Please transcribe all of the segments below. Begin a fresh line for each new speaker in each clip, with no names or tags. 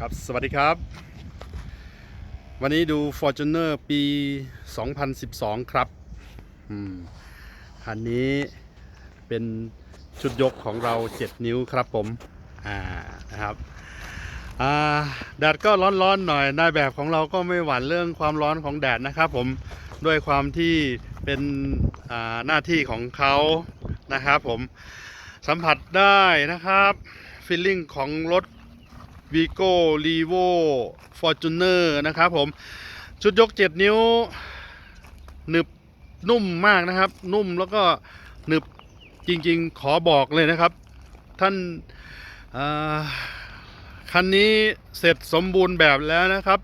ครับสวัสดีครับ วันนี้ดู Fortuner ปี 2012 ครับคันนี้เป็นชุดยกของเรา 7 นิ้วครับผม อ่านะครับแดดก็ร้อนๆหน่อยนายแบบของเราก็ไม่หวั่นเรื่องความร้อนของแดดนะครับผมด้วยความที่เป็นหน้าที่ของเขานะครับผมสัมผัสได้นะครับฟีลลิ่งของรถ วีโก้รีโวฟอร์จูเนอร์นะครับผม ชุดยก 7 นิ้วหนึบนุ่มมากนะครับ นุ่มแล้วก็หนึบจริงๆ ขอบอกเลยนะครับ ท่านคันนี้เสร็จสมบูรณ์แบบแล้วนะครับ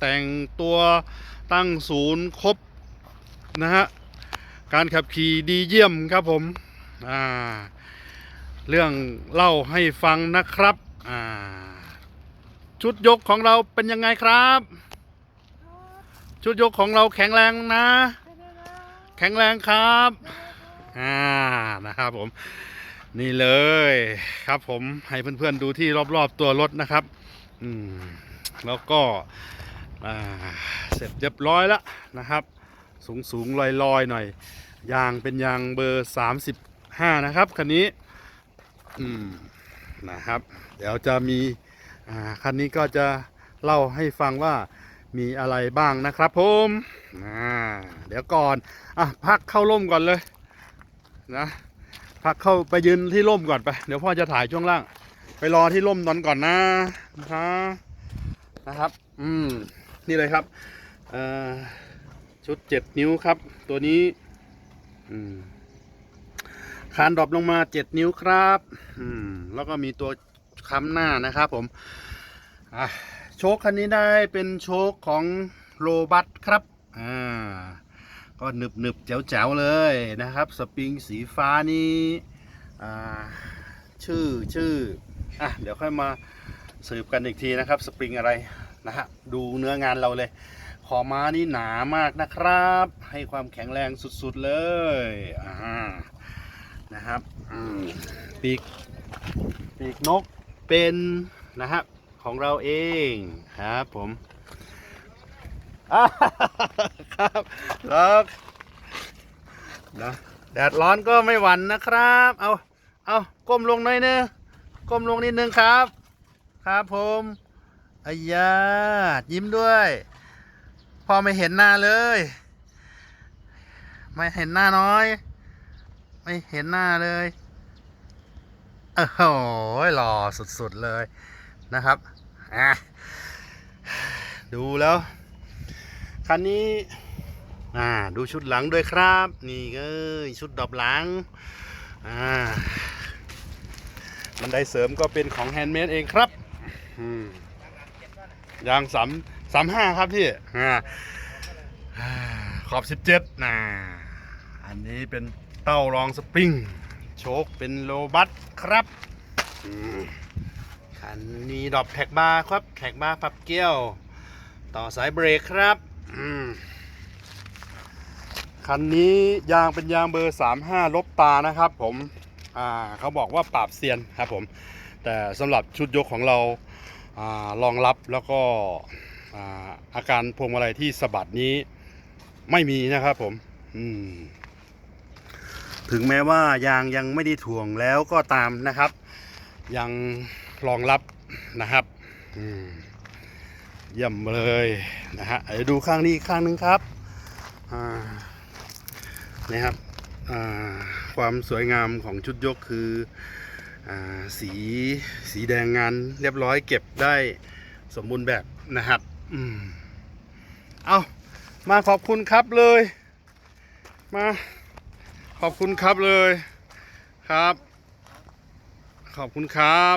แต่งตัวตั้งศูนย์ครบนะฮะ การขับขี่ดีเยี่ยมครับผม เรื่องเล่าให้ฟังนะครับ อ่า ชุดยกของเราเป็นยังไงครับ ชุดยกของเราแข็งแรงนะ แข็งแรงครับอ่านะครับผม นี่เลยครับผมให้เพื่อนๆดูที่รอบๆตัวรถนะครับ อืมแล้วก็อ่าเสร็จเรียบร้อยแล้วนะครับ สูงสูงลอยลอยๆหน่อย ยางเป็นยางเบอร์ 35 นะครับคันนี้ อืมนะครับ เดี๋ยวจะมี อ่าคันนี้ก็จะเล่าให้ฟังว่ามีอะไรบ้างนะครับผมอ่าเดี๋ยวก่อนอะพักเข้าร่มก่อนเลยนะพักเข้าไปยืนที่ร่มก่อนไป เดี๋ยวพ่อจะถ่ายช่วงล่าง ไปรอที่ร่มตอนก่อนนะนะนะครับ อืมนี่เลยครับเออชุด7นิ้วครับ ตัวนี้อืมคานดรอปลงมา7นิ้วครับ อืมแล้วก็มีตัว ค้ำหน้านะครับผมโชคคันนี้ได้เป็นโชคของโรบัตครับอ่าก็หนึบหนึบแจ๋วแจ๋วๆเลยนะครับ สปริงสีฟ้านี้อ่าชื่อชื่ออะเดี๋ยวค่อยมาสืบกันอีกทีนะครับ สปริงอะไรนะฮะดูเนื้องานเราเลยขอม้านี่หนามากนะครับ ให้ความแข็งแรงสุดๆเลยอ่านะครับปีกปีกนก เป็นนะฮะของเราเองครับผมครับแล้วนะแดดร้อนก็ไม่หวั่นนะครับ เอาเอาก้มลงหน่อยนึงก้มลงนิดนึงครับ ครับผมอายายิ้มด้วยพอไม่เห็นหน้าเลย ไม่เห็นหน้าน้อย ไม่เห็นหน้าเลย โอ้โหหล่อสุดๆเลยนะครับอะดูแล้ว คันนี้อ่าดูชุดหลังด้วยครับ นี่เอ้ยชุดดอบหลังอ่าบันไดเสริมก็เป็นของแฮนด์เมดเองครับยางสามสามห้าครับพี่ขอบสิบเจ็ดนะอันนี้เป็นเต้ารองสปริง โชคเป็นโลบัสครับคันนี้ดอกแท็กบาร์ครับ แท็กบาร์พับเกี้ยว ต่อสายเบรกครับคันนี้ยางเป็นยางเบอร์ 35 ลบตานะครับ ผมเขาบอกว่าปราบเซียนครับผม แต่สำหรับชุดยกของเราอารองรับแล้วก็อาอาการพวงมาลัยที่สะบัดนี้ไม่มีนะครับผม อืม ถึงแม้ว่ายางยังไม่ได้ถ่วงแล้วก็ตามนะครับ ยังรองรับนะครับเยี่ยมเลยนะฮะเดี๋ยวดูข้างนี้ข้างหนึงครับนี่ครับความสวยงามของชุดยกคืออสีสีแดงงานเรียบร้อยเก็บได้สมบูรณ์แบบนะครับอืมเอามาขอบคุณครับเลย มา ขอบคุณครับเลยครับ ขอบคุณครับ